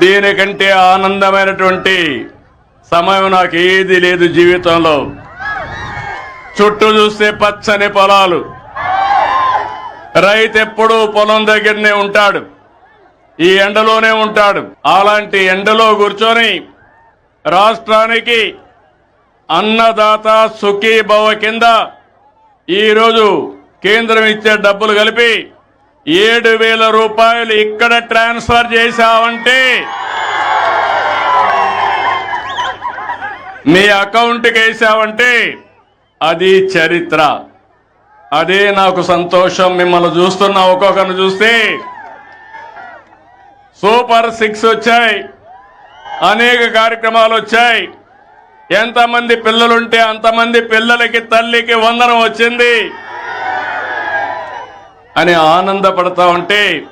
దీనికంటే ఆనందమైనటువంటి సమయం నాకు ఏది లేదు జీవితంలో. చుట్టూ చూస్తే పచ్చని పొలాలు. రైతు ఎప్పుడూ పొలం దగ్గరనే ఉంటాడు. ఈ ఎండలోనే ఉంటాడు. అలాంటి ఎండలో కూర్చొని రాష్ట్రానికి అన్నదాత సుఖీభవ కింద ఈరోజు కేంద్రం ఇచ్చే డబ్బులు కలిపి ఏడు వేల రూపాయలు ఇక్కడ ట్రాన్స్ఫర్ చేశావంటే మీ అకౌంట్కి వేసావంటే అది చరిత్ర. అదే నాకు సంతోషం. మిమ్మల్ని చూస్తున్నా ఒక్కొక్కరిని చూస్తే సూపర్ సిక్స్ వచ్చాయి. అనేక కార్యక్రమాలు వచ్చాయి. ఎంతమంది పిల్లలుంటే అంతమంది పిల్లలకి తల్లికి వందనం వచ్చింది. అని ఆనందపడతా ఉంటే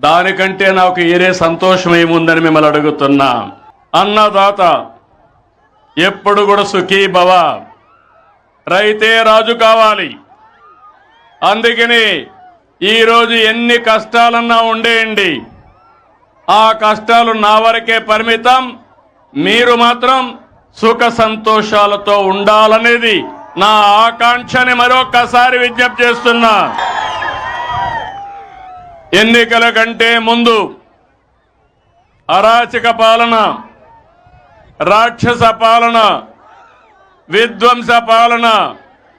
దానికంటే నాకు ఏరే సంతోషం ఏముందని మిమ్మల్ని అడుగుతున్నా. అన్నదాత ఎప్పుడు కూడా సుఖీ భవ. రైతే రాజు కావాలి. అందుకని ఈరోజు ఎన్ని కష్టాలన్నా ఉండేయండి. ఆ కష్టాలు నా వరకే పరిమితం. మీరు మాత్రం సుఖ సంతోషాలతో ఉండాలనేది నా ఆకాంక్షని మరొక్కసారి విజ్ఞప్తి చేస్తున్నా. ఎన్నికల కంటే ముందు అరాచక పాలన రాక్షస పాలన విధ్వంస పాలన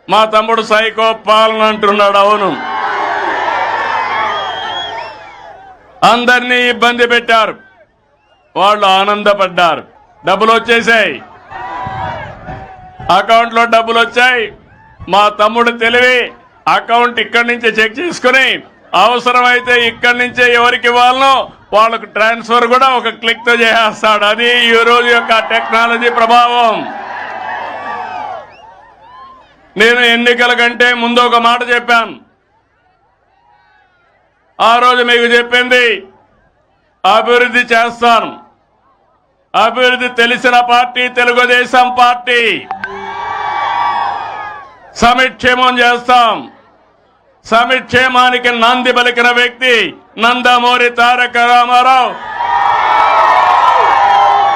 మా తమ్ముడు సైకో పాలన అంటున్నాడు అవును. అందరినీ ఇబ్బంది పెట్టారు. వాళ్ళు ఆనందపడ్డారు. డబ్బులు వచ్చేసాయి. అకౌంట్లో డబ్బులు వచ్చాయి. మా తమ్ముడు తెలివి అకౌంట్ ఇక్కడి నుంచి చెక్ చేసుకుని అవసరమైతే ఇక్కడి నుంచే ఎవరికి ఇవ్వాలనో వాళ్ళకు ట్రాన్స్ఫర్ కూడా ఒక క్లిక్తో చేసేస్తాడు. అది ఈ రోజు యొక్క టెక్నాలజీ ప్రభావం. నేను ఎన్నికల కంటే ముందు ఒక మాట చెప్పాను. ఆ రోజు మీకు చెప్పింది అభివృద్ధి చేస్తాను. అభివృద్ధి తెలిసిన పార్టీ తెలుగుదేశం పార్టీ. సమక్షేమం చేస్తాం. సమిక్షేమానికి నాంది పలికిన వ్యక్తి Nandamuri Taraka Ramarao.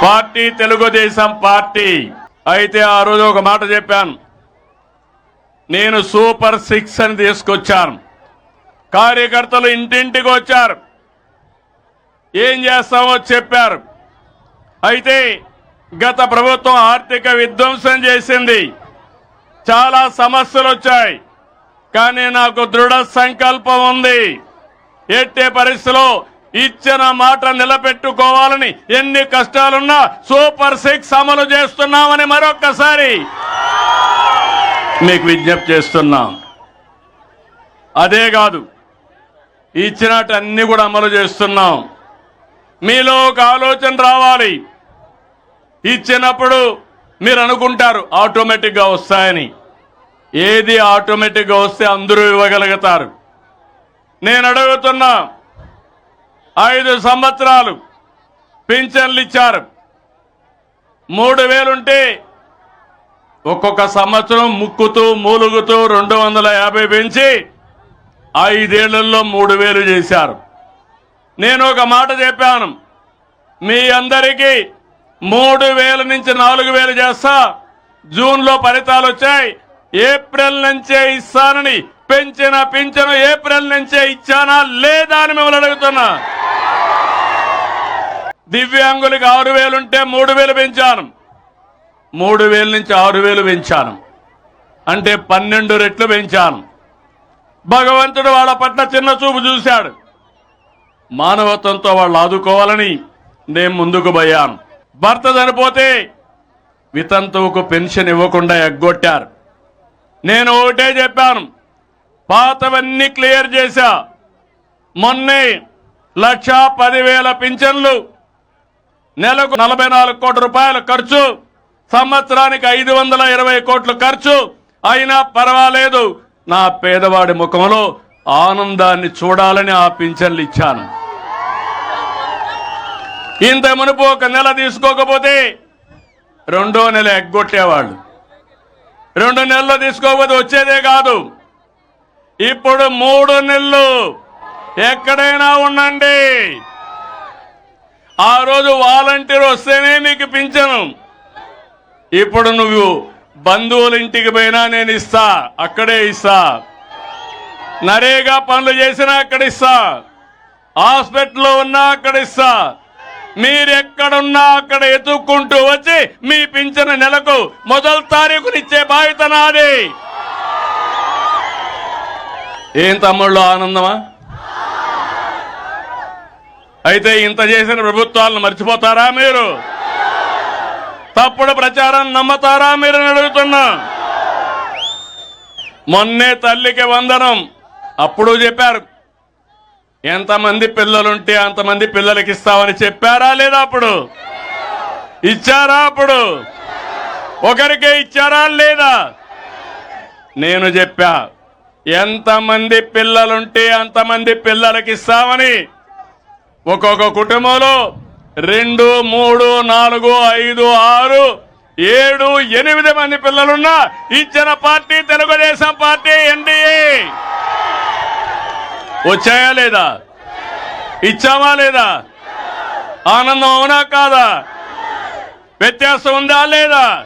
Party Telugu Desam party. అయితే ఆ రోజు ఒక మాట చెప్పాను. నేను సూపర్ సిక్స్ అని తీసుకొచ్చాను. కార్యకర్తలు ఇంటింటికి వచ్చారు. ఏం చేస్తామో చెప్పారు. అయితే గత ప్రభుత్వం ఆర్థిక విధ్వంసం చేసింది. చాలా సమస్యలు వచ్చాయి. కానీ నాకు దృఢ సంకల్పం ఉంది. ఎట్టే పరిస్థితిలో ఇచ్చిన మాట నిలబెట్టుకోవాలని ఎన్ని కష్టాలున్నా సూపర్ సిక్స్ అమలు చేస్తున్నామని మరొక్కసారి మీకు విజ్ఞప్తి చేస్తున్నాం. అదే కాదు ఇచ్చినట్టు అన్ని కూడా అమలు చేస్తున్నాం. మీలో ఒక ఆలోచన రావాలి. ఇచ్చినప్పుడు మీరు అనుకుంటారు ఆటోమేటిక్గా వస్తాయని. ఏది ఆటోమేటిక్గా వస్తే అందరూ ఇవ్వగలుగుతారు. నేను అడుగుతున్నా ఐదు సంవత్సరాలు పింఛన్లు ఇచ్చారు. మూడు వేలుంటే ఒక్కొక్క సంవత్సరం ముక్కుతూ మూలుగుతూ రెండు వందల యాభై పెంచి ఐదేళ్ళలో మూడు వేలు చేశారు. నేను ఒక మాట చెప్పాను. మీ అందరికీ మూడు వేల నుంచి నాలుగు వేలు చేస్తా జూన్లో ఫలితాలు వచ్చాయి. ఏప్రిల్ నుంచే ఇస్తానని పెంచిన పింఛను ఏప్రిల్ నుంచే ఇచ్చానా లేదా అని మిమ్మల్ని అడుగుతున్నా. దివ్యాంగులకు ఆరు వేలుంటే మూడు వేలు పెంచాను. మూడు వేల నుంచి ఆరు వేలు పెంచాను. అంటే పన్నెండు రెట్లు పెంచాను. భగవంతుడు వాళ్ళ పట్ల చిన్న చూపు చూశాడు. మానవత్వంతో వాళ్ళు ఆదుకోవాలని నేను ముందుకు పోయాను. భర్త చనిపోతే వితంతువుకు పెన్షన్ ఇవ్వకుండా ఎగ్గొట్టారు. నేను ఒకటే చెప్పాను. పాతవన్నీ క్లియర్ చేశా. మొన్నే లక్ష పదివేల పింఛన్లు నెలకు నలభై నాలుగు కోట్ల రూపాయల ఖర్చు సంవత్సరానికి ఐదు వందల ఇరవై కోట్ల ఖర్చు. అయినా పర్వాలేదు నా పేదవాడి ముఖంలో ఆనందాన్ని చూడాలని ఆ పింఛన్లు ఇచ్చాను. ఇంత మునుపు ఒక నెల తీసుకోకపోతే రెండో నెల ఎగ్గొట్టేవాళ్ళు. రెండు నెలలు తీసుకోకపోతే వచ్చేదే కాదు. ఇప్పుడు మూడు నెలలు ఎక్కడైనా ఉండండి. ఆ రోజు వాలంటీర్ వస్తేనే మీకు పింఛను. ఇప్పుడు నువ్వు బంధువుల ఇంటికి పోయినా నేను ఇస్తా అక్కడే ఇస్తా. నరేగా పనులు చేసినా అక్కడ ఇస్తా. హాస్పిటల్లో ఉన్నా అక్కడ ఇస్తా. మీరెక్కడున్నా అక్కడ ఎత్తుక్కుంటూ వచ్చి మీ పింఛను నెలకు మొదటి తారీఖునిచ్చే బాధ్యత నాది. ఏం తమ్ముళ్ళు ఆనందమా? అయితే ఇంత చేసిన ప్రభుత్వాలను మర్చిపోతారా మీరు? తప్పుడు ప్రచారం నమ్మతారా మీరు అడుగుతున్నా. మొన్నే తల్లికి వందనం అప్పుడు చెప్పారు ఎంతమంది పిల్లలుంటే అంతమంది పిల్లలకి ఇస్తామని చెప్పారా లేదా అప్పుడు? ఇచ్చారా అప్పుడు? ఒకరికే ఇచ్చారా లేదా? నేను చెప్పా ఎంతమంది పిల్లలుంటే అంతమంది పిల్లలకి ఇస్తామని ఒక్కొక్క కుటుంబంలో రెండు మూడు నాలుగు ఐదు ఆరు ఏడు ఎనిమిది మంది పిల్లలున్నా ఇచ్చిన పార్టీ తెలుగుదేశం పార్టీ ఎన్డీఏ. వచ్చాయా లేదా? ఇచ్చామా లేదా? ఆనందం అవునా కాదా? వ్యత్యాసం ఉందా లేదా?